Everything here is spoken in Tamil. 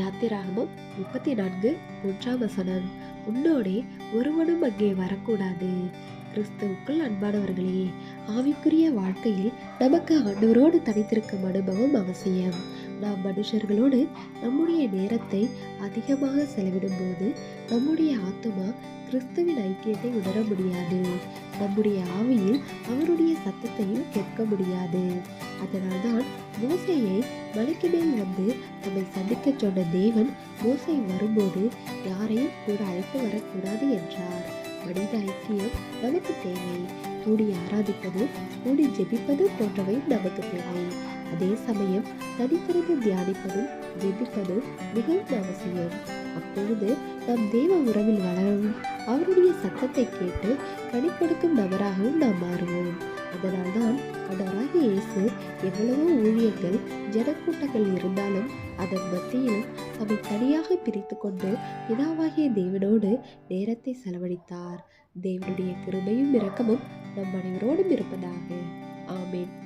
யாத்திராகமம் முப்பத்தி நான்கு மூன்றாம் வசனம். உன்னோடே ஒருவனும் அங்கே வரக்கூடாது. கிறிஸ்துவுக்குள் அன்பானவர்களே ஆவிக்குரிய வாழ்க்கையில் நமக்கு ஆண்டவரோடு தனித்திருக்கும் அனுபவம் அவசியம். நாம் மனுஷர்களோடு நம்முடைய நேரத்தை அதிகமாக செலவிடும்போது நம்முடைய ஆத்மா கிறிஸ்துவின் ஐக்கியத்தை உணர முடியாது. நம்முடைய ஆவியில் அவருடைய சத்தத்தையும் கேட்க முடியாது. அதனால்தான் மோசையை மலைக்கு வந்து நம்மை சந்திக்க சொன்ன தேவன் மோசை வரும்போது யாரையும் கூட அழைத்து வரக்கூடாது என்றார். மனித ஐக்கியம் நமக்கு தேவை. கூடி ஆராதிப்பது கூடி ஜெபிப்பது போன்றவை நமக்கு தேவை. அதே சமயம் தனித்திருந்து தியானிப்பதும் ஜெபிப்பதும் மிகவும் அவசியம். அப்பொழுது நம் தேவ உறவில் வளரவும் அவருடைய சத்தத்தை கேட்டு கனி நபராகவும் நாம் மாறுவோம். அதனால்தான் ஆண்டவராகிய இயேசு எவ்வளவோ ஊழியர்கள் ஜனக்கூட்டங்கள் இருந்தாலும் அதன் மத்தியிலும் தம்மை தனியாக பிரித்து கொண்டு பிதாவாகிய தேவனோடு நேரத்தை செலவழித்தார். தேவனுடைய கிருபையும் இரக்கமும் நம் அனைவரோடும் இருப்பதாக. ஆமேன்.